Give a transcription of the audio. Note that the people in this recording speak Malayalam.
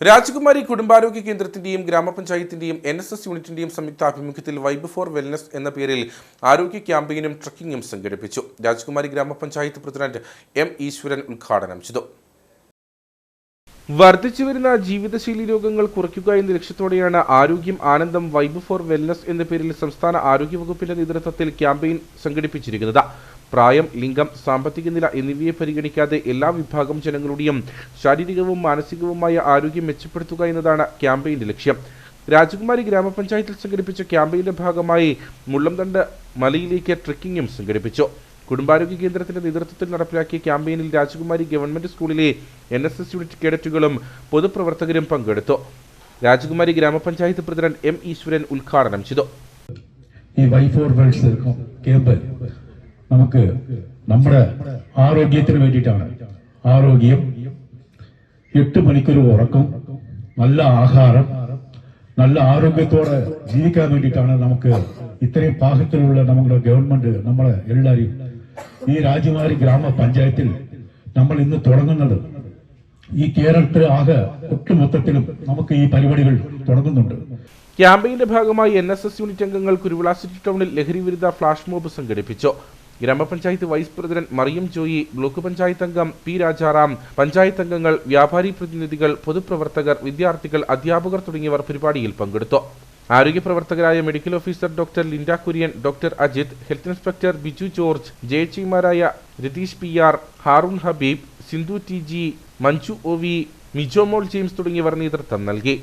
രാജകുമാരി കുടുംബാരോഗ്യ കേന്ദ്രത്തിന്റെയും ഗ്രാമപഞ്ചായത്തിന്റെയും എൻ എസ് എസ് യൂണിറ്റിന്റെയും സംയുക്താഭിമുഖ്യത്തിൽ വൈബ് ഫോർ വെൽനസ് എന്ന പേരിൽ ആരോഗ്യ ക്യാമ്പയിനും ട്രക്കിങ്ങും സംഘടിപ്പിച്ചു. രാജകുമാരി ഗ്രാമപഞ്ചായത്ത് പ്രസിഡന്റ് എം ഈശ്വരൻ ഉദ്ഘാടനം ചെയ്തു. വർദ്ധിച്ചുവരുന്ന ജീവിതശൈലി രോഗങ്ങൾ കുറയ്ക്കുക എന്ന ലക്ഷ്യത്തോടെയാണ് ആരോഗ്യം ആനന്ദം വൈബ് ഫോർ വെൽനസ് എന്ന പേരിൽ സംസ്ഥാന ആരോഗ്യവകുപ്പിന്റെ നേതൃത്വത്തിൽ ക്യാമ്പയിൻ സംഘടിപ്പിച്ചിരിക്കുന്നത്. പ്രായം ലിംഗം സാമ്പത്തിക നില എന്നിവയെ പരിഗണിക്കാതെ എല്ലാ വിഭാഗം ജനങ്ങളുടെയും ശാരീരികവും മാനസികവുമായ ആരോഗ്യം മെച്ചപ്പെടുത്തുക എന്നതാണ് ക്യാമ്പയിന്റെ ലക്ഷ്യം. രാജകുമാരി ഗ്രാമപഞ്ചായത്തിൽ സംഘടിപ്പിച്ച ക്യാമ്പയിന്റെ ഭാഗമായി മുള്ളംതണ്ട് മലയിലേക്ക് ട്രക്കിങ്ങും സംഘടിപ്പിച്ചു. കുടുംബാരോഗ്യ കേന്ദ്രത്തിന്റെ നേതൃത്വത്തിൽ നടപ്പിലാക്കിയ ക്യാമ്പയിനിൽ രാജകുമാരി ഗവൺമെന്റ് സ്കൂളിലെ എൻ എസ് എസ് യൂണിറ്റ് കേഡറ്റുകളും പൊതുപ്രവർത്തകരും പങ്കെടുത്തു. രാജകുമാരി ഗ്രാമപഞ്ചായത്ത് പ്രസിഡന്റ് എം ഈശ്വരൻ ഉദ്ഘാടനം ചെയ്തു. ഈ വൈ ഫോർ നമുക്ക് നമ്മുടെ ആരോഗ്യത്തിന് വേണ്ടിയിട്ടാണ്. ആരോഗ്യം എട്ട് മണിക്കൂർ ഉറക്കം നല്ല ആഹാരം നല്ല ആരോഗ്യത്തോടെ ജീവിക്കാൻ വേണ്ടിയിട്ടാണ് നമുക്ക് ഇത്രയും പാകത്തിലുള്ള നമ്മുടെ ഗവൺമെന്റ് നമ്മളെ എല്ലാവരെയും ഈ രാജകുമാരി ഗ്രാമപഞ്ചായത്തിൽ നമ്മൾ ഇന്ന് തുടങ്ങുന്നത്. ഈ കേരളത്തിൽ ആകെ ഒട്ടുമൊത്തത്തിലും നമുക്ക് ഈ പരിപാടികൾ തുടങ്ങുന്നുണ്ട്. ക്യാമ്പയിന്റെ ഭാഗമായി എൻ എസ് എസ് യൂണിറ്റ് അംഗങ്ങൾ കുരുവിള സിറ്റി ടൗണിൽ ലഹരി വിരുദ്ധ ഫ്ലാഷ് മോബ് സംഘടിപ്പിച്ചു. ഗ്രാമപഞ്ചായത്ത് vice president Mariam Joy block panchayat അംഗം പി രാജാറാം പഞ്ചായത്ത് അംഗങ്ങൾ വ്യാപാരി പ്രതിനിധികൾ പൊതുപ്രവർത്തകർ വിദ്യാർത്ഥികൾ അധ്യാപകർ തുടങ്ങിയവർ പരിപാടിയിൽ പങ്കെടുത്തു. ആരോഗ്യ പ്രവർത്തകരായ medical officer doctor Linda Kurian doctor Ajith health inspector Biju George ജയച്ചിമാരായ Ratheesh P R Haroon Habeeb Sindhu T G Manju O V Mijomol James തുടങ്ങിയവർ നേതൃത്വം നൽകി.